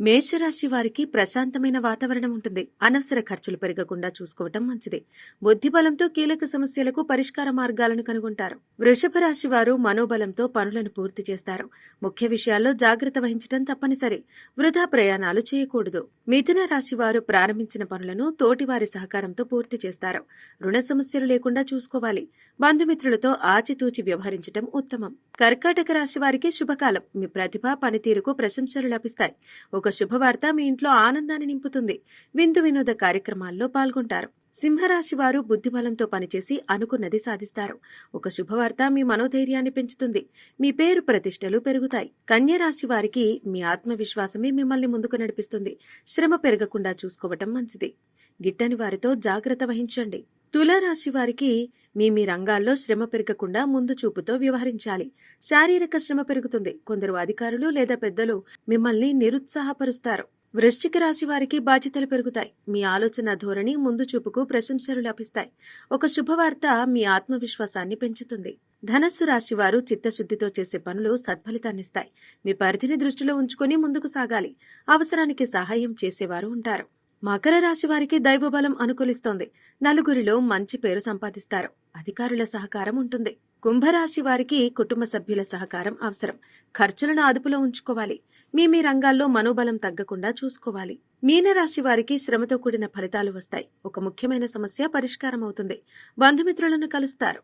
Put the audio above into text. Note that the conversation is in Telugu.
మేషరాశి వారికి ప్రశాంతమైన వాతావరణం ఉంటుంది. అనవసర ఖర్చులు పెరగకుండా చూసుకోవటం మంచిది. బుద్ధిబలంతో కీలక సమస్యలకు పరిష్కార మార్గాలను కనుగొంటారు. వృషభ రాశి వారు మనోబలంతో పనులను పూర్తి చేస్తారు. ముఖ్య విషయాల్లో జాగ్రత్త వహించడం తప్పనిసరి. వృధా ప్రయాణాలు చేయకూడదు. మిథున రాశి వారు ప్రారంభించిన పనులను తోటివారి సహకారంతో పూర్తి చేస్తారు. రుణ సమస్యలు లేకుండా చూసుకోవాలి. బంధుమిత్రులతో ఆచితూచి వ్యవహరించడం ఉత్తమం. కర్కాటక రాశి వారికి శుభకాలం. మీ ప్రతిభ పనితీరుకు ప్రశంసలు లభిస్తాయి. ఒక శుభవార్త మీ ఇంట్లో ఆనందాన్ని నింపుతుంది. విందు వినోద కార్యక్రమాల్లో పాల్గొంటారు. సింహరాశి వారు బుద్ధిబలంతో పనిచేసి అనుకున్నది సాధిస్తారు. ఒక శుభవార్త మీ మనోధైర్యాన్ని పెంచుతుంది. మీ పేరు ప్రతిష్టలు పెరుగుతాయి. కన్యరాశి వారికి మీ ఆత్మవిశ్వాసమే మిమ్మల్ని ముందుకు నడిపిస్తుంది. శ్రమ పెరగకుండా చూసుకోవటం మంచిది. గిట్టని వారితో జాగ్రత్త వహించండి. తులారాశి వారికి మీ మీ రంగాల్లో శ్రమ పెరగకుండా ముందు చూపుతో వ్యవహరించాలి. శారీరక శ్రమ పెరుగుతుంది. కొందరు అధికారులు లేదా పెద్దలు మిమ్మల్ని నిరుత్సాహపరుస్తారు. వృశ్చిక రాశి వారికి బాధ్యతలు పెరుగుతాయి. మీ ఆలోచన ధోరణి ముందు చూపుకు ప్రశంసలు లభిస్తాయి. ఒక శుభవార్త మీ ఆత్మవిశ్వాసాన్ని పెంచుతుంది. ధనస్సు రాశి వారు చిత్తశుద్ధితో చేసే పనులు సత్ఫలితాన్నిస్తాయి మీ పరిధిని దృష్టిలో ఉంచుకొని ముందుకు సాగాలి. అవసరానికి సహాయం చేసేవారు ఉంటారు. మకర రాశి వారికి దైవబలం అనుకూలిస్తోంది. నలుగురిలో మంచి పేరు సంపాదిస్తారు. అధికారుల సహకారం ఉంటుంది. కుంభరాశి వారికి కుటుంబ సభ్యుల సహకారం అవసరం. ఖర్చులను అదుపులో ఉంచుకోవాలి. మీ మీ రంగాల్లో మనోబలం తగ్గకుండా చూసుకోవాలి. మీనరాశి వారికి శ్రమతో కూడిన ఫలితాలు వస్తాయి. ఒక ముఖ్యమైన సమస్య పరిష్కారం అవుతుంది బంధుమిత్రులను కలుస్తారు.